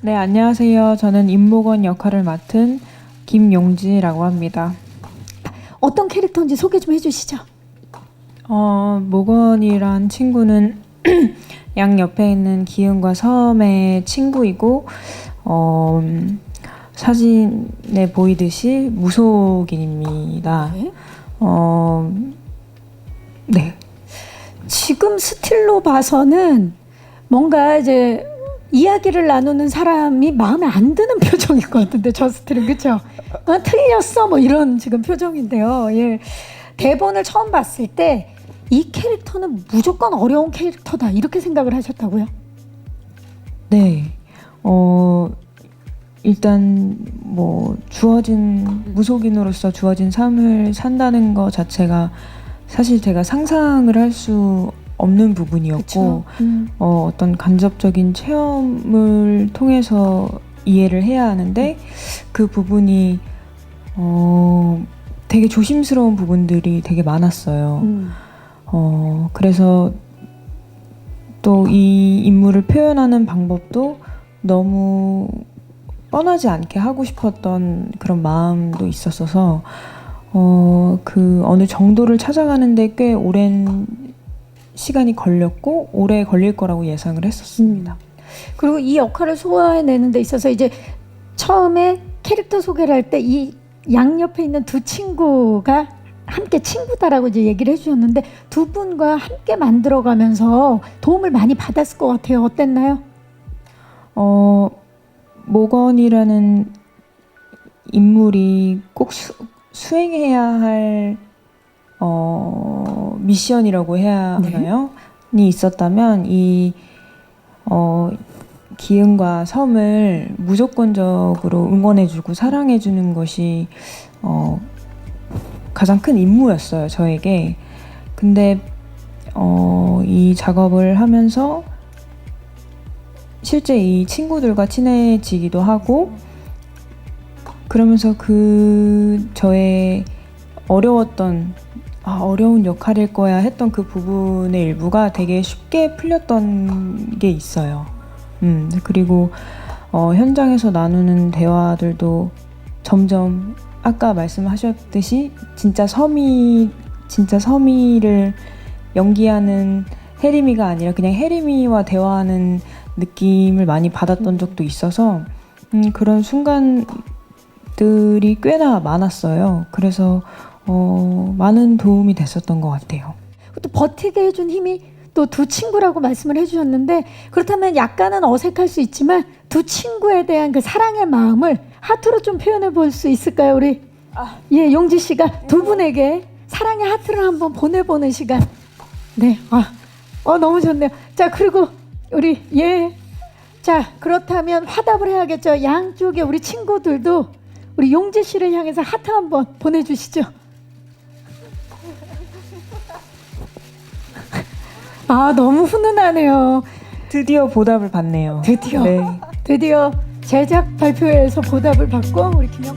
네, 안녕하세요. 저는 임모건 역할을 맡은 김용지라고 합니다. 어떤 캐릭터인지 소개 좀 해주시죠. 어, 모건이란 친구는 양 옆에 있는 기은과 섬의 친구이고, 어, 음, 사진에 보이듯이 무속인입니다. 네. 어, 네. 지금 스틸로 봐서는 뭔가 이제 이야기를 나누는 사람이 마음에 안 드는 표정일 것 같은데 저 스틸은 그렇죠? 아, 틀렸어 뭐 이런 지금 표정인데요. 예. 대본을 처음 봤을 때 이 캐릭터는 무조건 어려운 캐릭터다 이렇게 생각을 하셨다고요? 네. 어, 일단 뭐 주어진 무속인으로서 주어진 삶을 산다는 것 자체가 사실 제가 상상을 할 수 없는 부분이었고. 음. 어, 어떤 간접적인 체험을 통해서 이해를 해야 하는데 그 부분이 어, 되게 조심스러운 부분들이 되게 많았어요. 음. 어, 그래서 또 이 인물을 표현하는 방법도 너무 뻔하지 않게 하고 싶었던 그런 마음도 있었어서 어, 그 어느 정도를 찾아가는데 꽤 오랜 시간이 걸렸고 오래 걸릴 거라고 예상을 했었습니다. 그리고 이 역할을 소화해내는 데 있어서 이제 처음에 캐릭터 소개를 할 때 이 양 옆에 있는 두 친구가 함께 친구다라고 이제 얘기를 해주셨는데 두 분과 함께 만들어가면서 도움을 많이 받았을 것 같아요. 어땠나요? 어, 모건이라는 인물이 꼭 수, 수행해야 할 어, 미션이라고 해야 네. 하나요? 이 있었다면 이 어, 기은과 섬을 무조건적으로 응원해주고 사랑해주는 것이 어, 가장 큰 임무였어요 저에게. 근데 어, 이 작업을 하면서 실제 이 친구들과 친해지기도 하고 그러면서 그 저의 어려웠던 아, 어려운 역할일 거야 했던 그 부분의 일부가 되게 쉽게 풀렸던 게 있어요. 음, 그리고 어, 현장에서 나누는 대화들도 점점 아까 말씀하셨듯이 진짜 서미 진짜 서미를 연기하는 혜림이가 아니라 그냥 혜림이와 대화하는 느낌을 많이 받았던 적도 있어서 음, 그런 순간들이 꽤나 많았어요. 그래서 어, 많은 도움이 됐었던 것 같아요. 또 버티게 해준 힘이 또 두 친구라고 말씀을 해주셨는데 그렇다면 약간은 어색할 수 있지만 두 친구에 대한 그 사랑의 마음을 하트로 좀 표현해 볼 수 있을까요, 우리? 예, 용지 씨가 두 분에게 사랑의 하트를 한번 보내보는 시간. 네, 아, 어 너무 좋네요. 자 그리고 우리 예, 자 그렇다면 화답을 해야겠죠. 양쪽에 우리 친구들도 우리 용지 씨를 향해서 하트 한번 보내주시죠. 아 너무 훈훈하네요. 드디어 보답을 받네요. 드디어. 네. 드디어 제작 발표회에서 보답을 받고 우리 김영